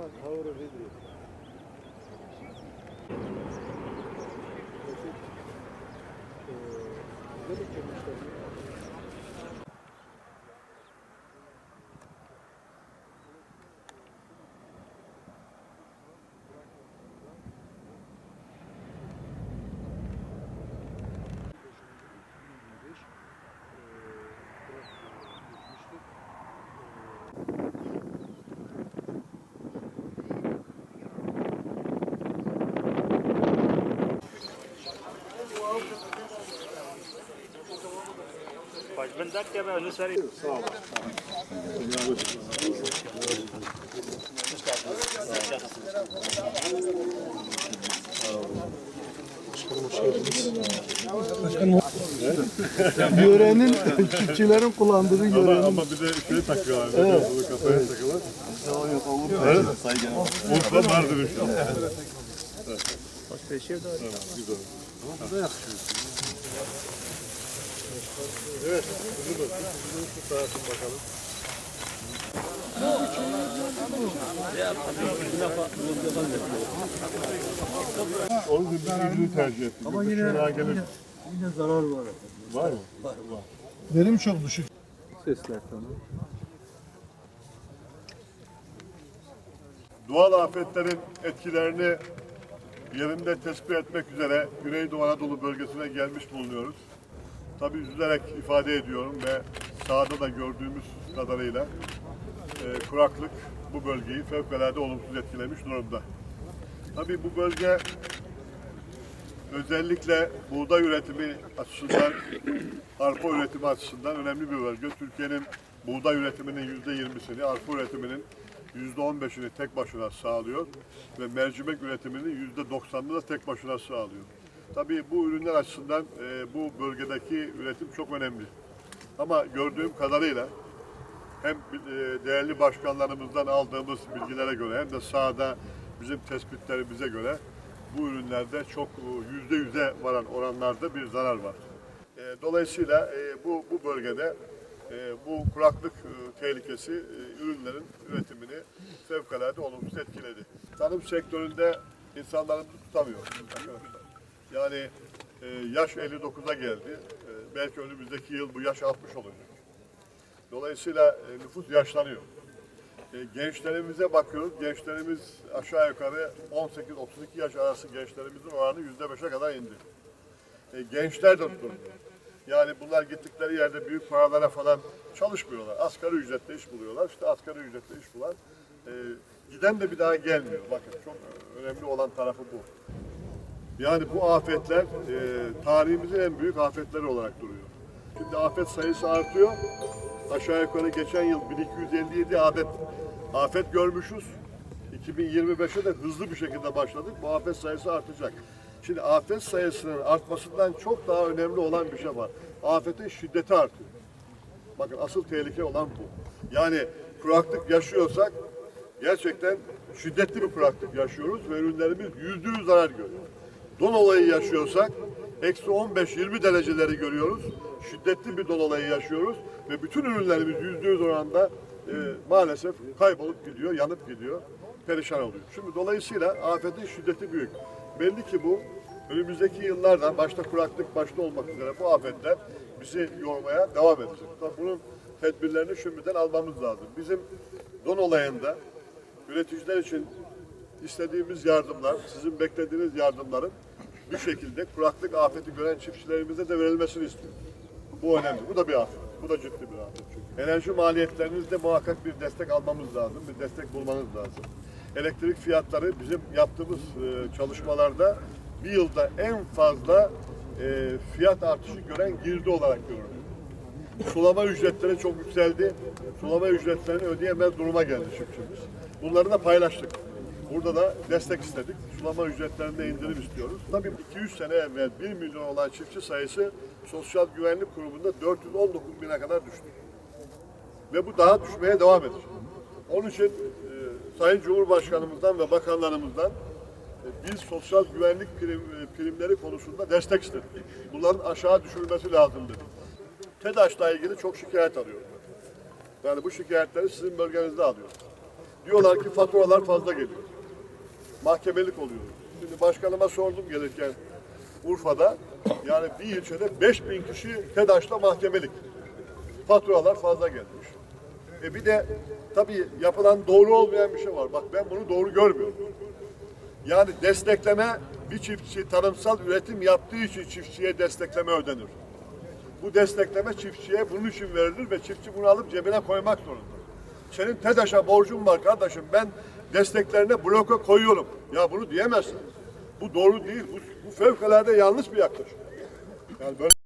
Olmaz, havru sério. Yörenin, çiftçilerin kullandığı Ama, yörenin. ama bir de şey takıyorlar. Evet. Bunu kafaya takıyorlar. Evet. Urfa Mardin işte. Tamam, güzel. Evet, bunu da bunu şu tarafın bakalım. Onun ürünü tercih ettim. Ama yine, gelir. Yine zarar var. Var mı? Verim çok düşük. Sesler tamam. Doğal afetlerin etkilerini yerinde tespit etmek üzere Güneydoğu Anadolu bölgesine gelmiş bulunuyoruz. Tabii üzülerek ifade ediyorum ve sahada da gördüğümüz kadarıyla e, kuraklık bu bölgeyi fevkalade olumsuz etkilemiş durumda. Tabii bu bölge özellikle buğday üretimi açısından, arpa üretimi açısından önemli bir bölge. Türkiye'nin buğday üretiminin yüzde yirmisini, arpa üretiminin yüzde on beşini tek başına sağlıyor ve mercimek üretiminin yüzde doksanını da tek başına sağlıyor. Tabii bu ürünler açısından e, bu bölgedeki üretim çok önemli. Ama gördüğüm kadarıyla hem e, değerli başkanlarımızdan aldığımız bilgilere göre hem de sahada bizim tespitlerimize göre bu ürünlerde çok e, yüzde yüze varan oranlarda bir zarar var. E, Dolayısıyla e, bu bu bölgede e, bu kuraklık e, tehlikesi e, ürünlerin üretimini fevkalade olumsuz etkiledi. Tarım sektöründe insanlarımızı tutamıyor arkadaşlar. Yani e, yaş 59'a geldi. E, belki önümüzdeki yıl bu yaş 60 olacak. Dolayısıyla e, nüfus yaşlanıyor. E, gençlerimize bakıyoruz. Gençlerimiz aşağı yukarı 18-32 yaş arası gençlerimizin oranı %5'e kadar indi. E, gençler de durmuyor. Yani bunlar gittikleri yerde büyük paralara falan çalışmıyorlar. Asgari ücretle iş buluyorlar. İşte asgari ücretle iş bulan e, giden de bir daha gelmiyor. Bakın çok önemli olan tarafı bu. Yani bu afetler e, tarihimizin en büyük afetleri olarak duruyor. Şimdi afet sayısı artıyor. Aşağı yukarı geçen yıl 1257 adet afet görmüşüz. 2025'e de hızlı bir şekilde başladık. Bu afet sayısı artacak. Şimdi afet sayısının artmasından çok daha önemli olan bir şey var. Afetin şiddeti artıyor. Bakın asıl tehlike olan bu. Yani kuraklık yaşıyorsak gerçekten şiddetli bir kuraklık yaşıyoruz ve ürünlerimiz yüzde yüz zarar görüyor. Don olayı yaşıyorsak eksi 15-20 dereceleri görüyoruz. Şiddetli bir don olayı yaşıyoruz ve bütün ürünlerimiz yüzde yüz oranda e, maalesef kaybolup gidiyor, yanıp gidiyor, perişan oluyor. Şimdi dolayısıyla afetin şiddeti büyük. Belli ki bu önümüzdeki yıllarda başta kuraklık başta olmak üzere bu afetler bizi yormaya devam edecek. Bunun tedbirlerini şimdiden almamız lazım. Bizim don olayında üreticiler için istediğimiz yardımlar, sizin beklediğiniz yardımların bir şekilde kuraklık afeti gören çiftçilerimize de verilmesini istiyoruz. Bu önemli. Bu da bir afet. Bu da ciddi bir afet çünkü. Enerji maliyetlerinizde muhakkak bir destek almamız lazım. Bir destek bulmanız lazım. Elektrik fiyatları bizim yaptığımız e, çalışmalarda bir yılda en fazla e, fiyat artışı gören girdi olarak görülüyor. Sulama ücretleri çok yükseldi. Sulama ücretlerini ödeyemez duruma geldi çiftçimiz. Bunları da paylaştık. Burada da destek istedik. Sulama ücretlerinde indirim istiyoruz. Tabii 200 sene evvel 1 milyon olan çiftçi sayısı Sosyal Güvenlik Kurumu'nda 419 bine kadar düştü. Ve bu daha düşmeye devam edecek. Onun için e, Sayın Cumhurbaşkanımızdan ve bakanlarımızdan e, biz sosyal güvenlik prim, e, primleri konusunda destek istedik. Bunların aşağı düşürülmesi lazım dedik. TEDAŞ'la ilgili çok şikayet alıyorum. Yani bu şikayetleri sizin bölgenizde alıyoruz. Diyorlar ki faturalar fazla geliyor. Mahkemelik oluyor. Şimdi başkanıma sordum gelirken Urfa'da yani bir ilçede 5000 kişi TEDAŞ'la mahkemelik. Faturalar fazla gelmiş. E bir de tabii yapılan doğru olmayan bir şey var. Bak ben bunu doğru görmüyorum. Yani destekleme bir çiftçi tarımsal üretim yaptığı için çiftçiye destekleme ödenir. Bu destekleme çiftçiye bunun için verilir ve çiftçi bunu alıp cebine koymak zorunda. Senin TEDAŞ'a borcun var kardeşim ben desteklerine bloke koyuyorum. Ya bunu diyemezsin. Bu doğru değil. Bu, bu fevkalade yanlış bir yaklaşım. Yani böyle